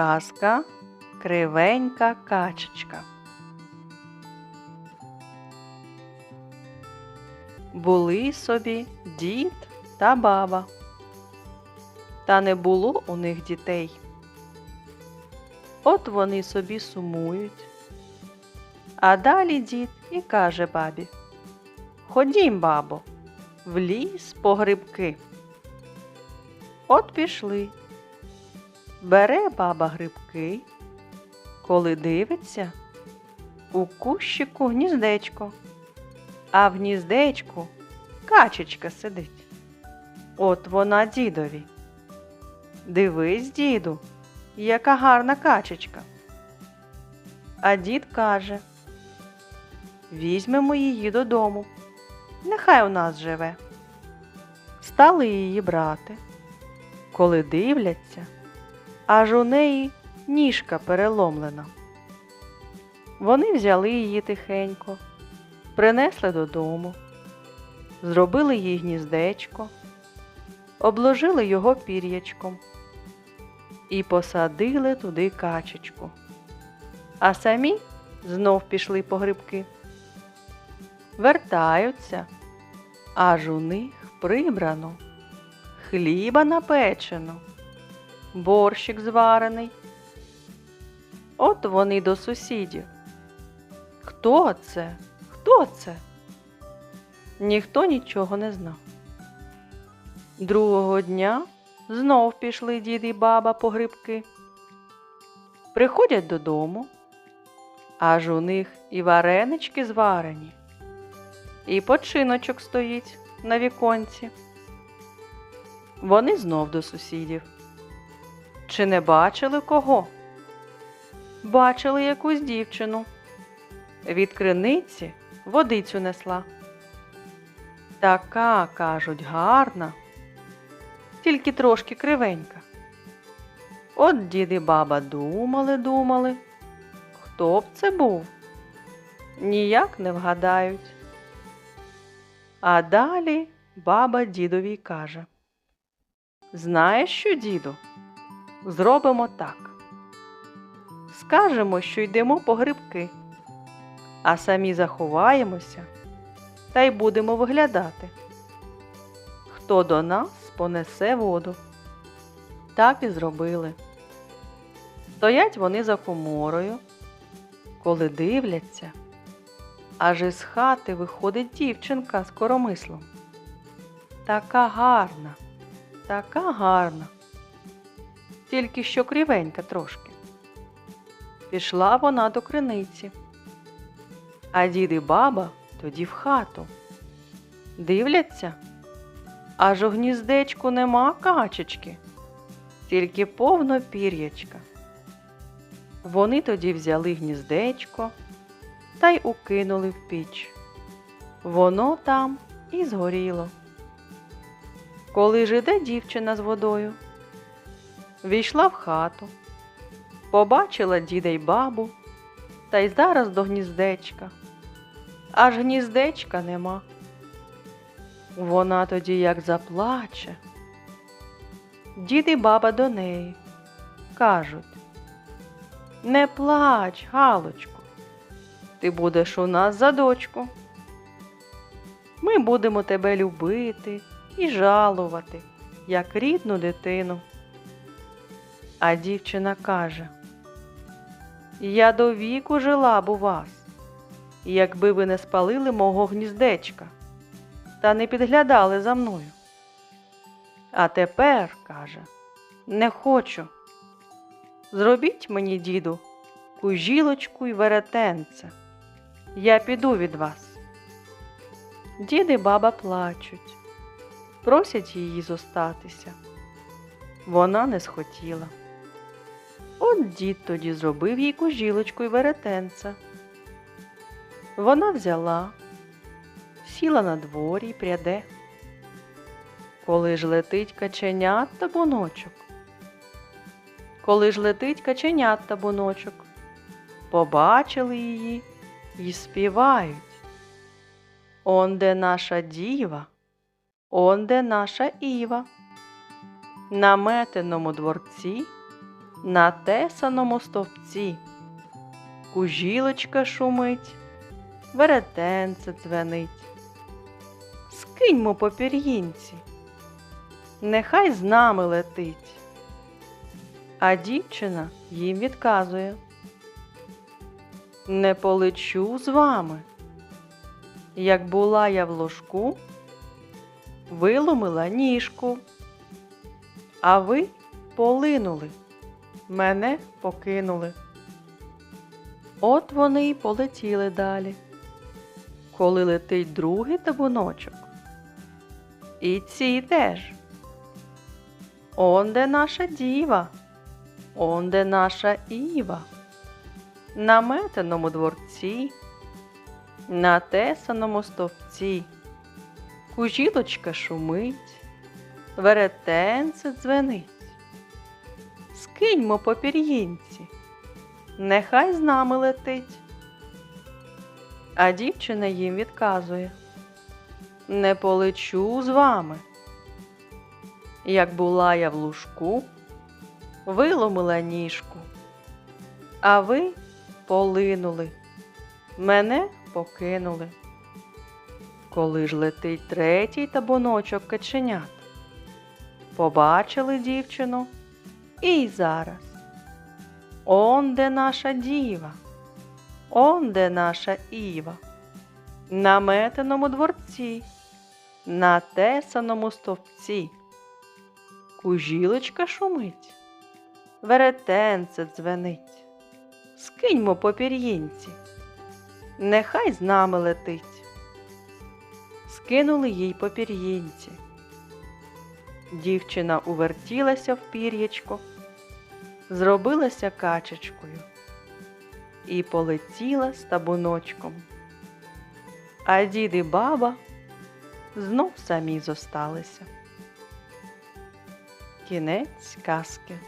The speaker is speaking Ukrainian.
Казка Кривенька качечка. Були собі дід та баба. Та не було у них дітей. От вони собі сумують. А далі дід і каже бабі Ходім, бабо, в ліс по грибки. От пішли. Бере баба грибки, коли дивиться, у кущику гніздечко, а в гніздечку качечка сидить. От вона дідові. Дивись, діду, яка гарна качечка. А дід каже Візьмемо її додому, нехай у нас живе. Стали її брати, коли дивляться, аж у неї ніжка переломлена. Вони взяли її тихенько, принесли додому, зробили їй гніздечко, обложили його пір'ячком і посадили туди качечку. А самі знов пішли по грибки. Вертаються, аж у них прибрано, хліба напечено, борщик зварений. От вони до сусідів. Хто це? Хто це? Ніхто нічого не знав. Другого дня знов пішли дід і баба по грибки. Приходять додому, аж у них і варенички зварені, і починочок стоїть на віконці. Вони знов до сусідів. Чи не бачили кого? Бачили якусь дівчину. Від криниці водицю несла. Така, кажуть, гарна, тільки трошки кривенька. От дід і баба думали, думали, хто б це був? Ніяк не вгадають. А далі баба дідові каже Знаєш що, діду? Зробимо так. Скажемо, що йдемо по грибки, а самі заховаємося та й будемо виглядати. Хто до нас понесе воду. Так і зробили. Стоять вони за коморою, коли дивляться, аж із хати виходить дівчинка з коромислом. Така гарна, така гарна, тільки що крівенька трошки. Пішла вона до криниці, а дід і баба тоді в хату. Дивляться, аж у гніздечку нема качечки, тільки повно пір'ячка. Вони тоді взяли гніздечко та й укинули в піч. Воно там і згоріло. Коли ж іде дівчина з водою, війшла в хату, побачила діда й бабу та й зараз до гніздечка. Аж гніздечка нема. Вона тоді як заплаче. Дід і баба до неї кажуть Не плач, Галочку, ти будеш у нас за дочку. Ми будемо тебе любити і жалувати, як рідну дитину. А дівчина каже Я до віку жила б у вас, якби ви не спалили мого гніздечка та не підглядали за мною. А тепер, каже, не хочу. Зробіть мені, діду, кужілочку й веретенце. Я піду від вас. Дід і баба плачуть, просять її зостатися. Вона не схотіла. От дід тоді зробив їй кужілочку й веретенце. Вона взяла, сіла на дворі й пряде. Коли ж летить каченят та буночок. Коли ж летить каченят та буночок, побачили її і співають. Он де наша діва, он де наша Іва. На метеному дворці на тесаному стовпці. Кужілочка шумить, веретенце дзвенить. Скиньмо по пір'їнці, нехай з нами летить. А дівчина їм відказує. Не полечу з вами. Як була я в ложку, виломила ніжку, а ви полинули, мене покинули. От вони й полетіли далі, коли летить другий табуночок. І ці теж. Он де наша діва, он де наша Іва, на метеному дворці, на тесаному стовпці, кужілочка шумить, веретенце дзвенить. Скиньмо по пір'їнці, нехай з нами летить. А дівчина їм відказує Не полечу з вами. Як була я в лужку, виломила ніжку, а ви полинули, мене покинули. Коли ж летить третій табуночок каченят, побачили дівчину і зараз. Он де наша діва, он де наша Іва, на метеному дворці, на тесаному стовпці. Кужілочка шумить, веретенце дзвенить. Скиньмо по пір'їнці, нехай з нами летить. Скинули їй по пір'їнці. Дівчина увертілася в пір'ячко, зробилася качечкою і полетіла з табуночком. А дід і баба знов самі зосталися. Кінець казки.